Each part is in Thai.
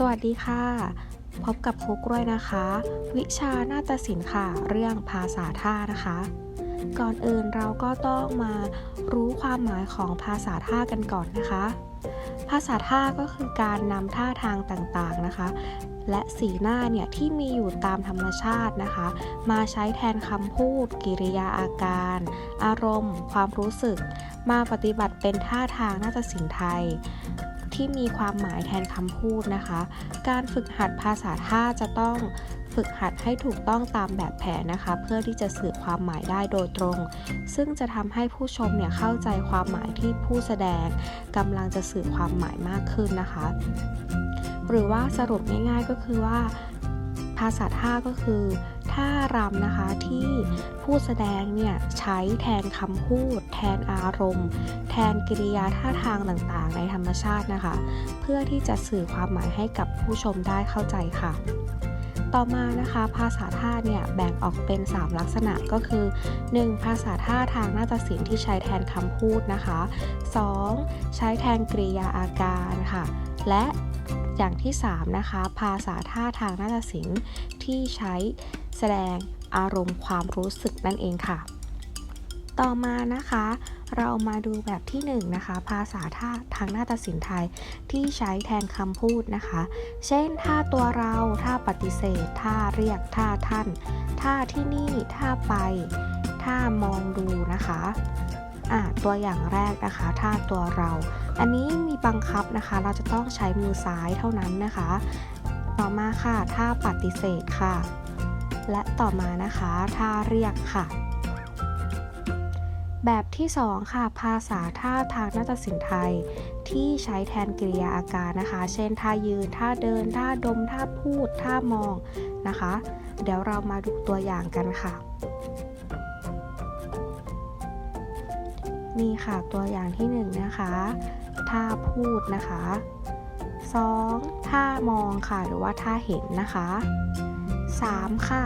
สวัสดีค่ะ พบกับครูกล้วยนะคะ วิชานาฏศิลป์ค่ะ เรื่องภาษาท่านะคะ ก่อนอื่นเราก็ต้องมารู้ความหมายของภาษาท่ากันก่อนนะคะ ภาษาท่าก็คือการนำท่าทางต่างๆนะคะ และสีหน้าเนี่ยที่มีอยู่ตามธรรมชาตินะคะ มาใช้แทนคำพูด กิริยาอาการ อารมณ์ ความรู้สึก มาปฏิบัติเป็นท่าทางนาฏศิลป์ไทย ที่มีความหมายแทนคำพูดนะคะ การฝึกหัดภาษาท่าจะต้องฝึกหัดให้ถูกต้องตามแบบแผนนะคะ เพื่อที่จะสื่อความหมายได้โดยตรง ซึ่งจะทำให้ผู้ชมเนี่ยเข้าใจความหมายที่ผู้แสดงกำลังจะสื่อความหมายมากขึ้นนะคะ หรือว่าสรุปง่ายๆก็คือว่า ภาษาท่าก็คือท่ารำนะคะที่ผู้แสดงเนี่ยใช้แทนคำพูด แทนอารมณ์ แทนกิริยาท่าทางต่างๆ ในธรรมชาตินะคะ เพื่อที่จะสื่อความหมายให้กับผู้ชมได้เข้าใจค่ะต่อมานะคะภาษาท่าเนี่ยแบ่งออกเป็น 3 ลักษณะก็คือ 1. ภาษาท่าทางนาฏศิลป์ที่ใช้แทนคำพูดนะคะ 2. ใช้แทนกริยาอาการค่ะ และอย่างที่ 3 นะคะ ภาษาท่าทางนาฏศิลป์ที่ใช้แสดงอารมณ์ความรู้สึกนั่นเองค่ะ ต่อมานะคะ เรามาดูแบบที่1นงนะคะ ภาษาท่าทางนาฏศิลป์ไทยที่ใช้แทนคำพูดนะคะ เช่นท่าตัวเราท่าปฏิเสธท่าเรียกท่าท่านท่าที่นี่ท่าไปท่ามองดูนะคะอะตัวอย่างแรกนะคะท่าตัวเรา อันนี้มีบังคับนะคะ เราจะต้องใช้มือซ้ายเท่านั้นนะคะ ต่อมาค่ะท่าปฏิเสธค่ะ และต่อมานะคะท่าเรียกค่ะ แบบที่ 2 ค่ะ ภาษาท่าทางนาฏศิลป์ไทย ที่ใช้แทนกริยาอาการนะคะ เช่น ท่ายืน ท่าเดิน ท่าดม ท่าพูด ท่ามองนะคะ เดี๋ยวเรามาดูตัวอย่างกันค่ะ นี่ค่ะตัวอย่างที่ 1นงนะคะ ท่าพูดนะคะ 2. ท่ามองค่ะ หรือว่าท่าเห็นนะคะ 3. ค่ะ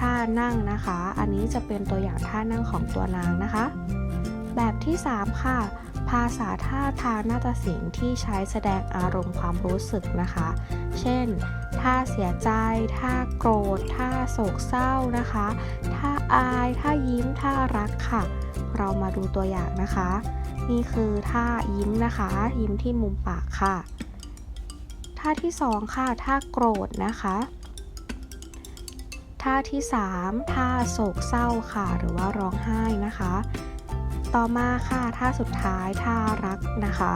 ท่านั่งนะคะ อันนี้จะเป็นตัวอย่างท่านั่งของตัวนางนะคะ แบบที่ 3 ค่ะ ภาษาท่าทางนาฏศิลป์ที่ใช้แสดงอารมณ์ความรู้สึกนะคะ เช่น ท่าเสียใจ ท่าโกรธ ท่าโศกเศร้านะคะ ท่าอาย ท่ายิ้ม ท่ารักค่ะ เรามาดูตัวอย่างนะคะ นี่คือท่ายิ้มนะคะ ยิ้มที่มุมปากค่ะ ท่าที่ 2 ค่ะ ท่าโกรธนะคะ ท่าที่ 3 ท่าโศกเศร้าค่ะ หรือว่าร้องไห้นะคะ ต่อมาค่ะท่าสุดท้ายท่ารักนะคะ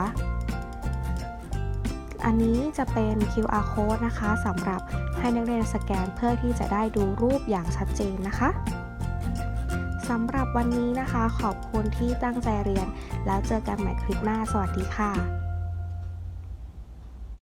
อันนี้จะเป็น QR code นะคะสำหรับให้นักเรียนสแกนเพื่อที่จะได้ดูรูปอย่างชัดเจนนะคะสำหรับวันนี้นะคะ ขอบคุณที่ตั้งใจเรียน แล้วเจอกันใหม่คลิปหน้า สวัสดีค่ะ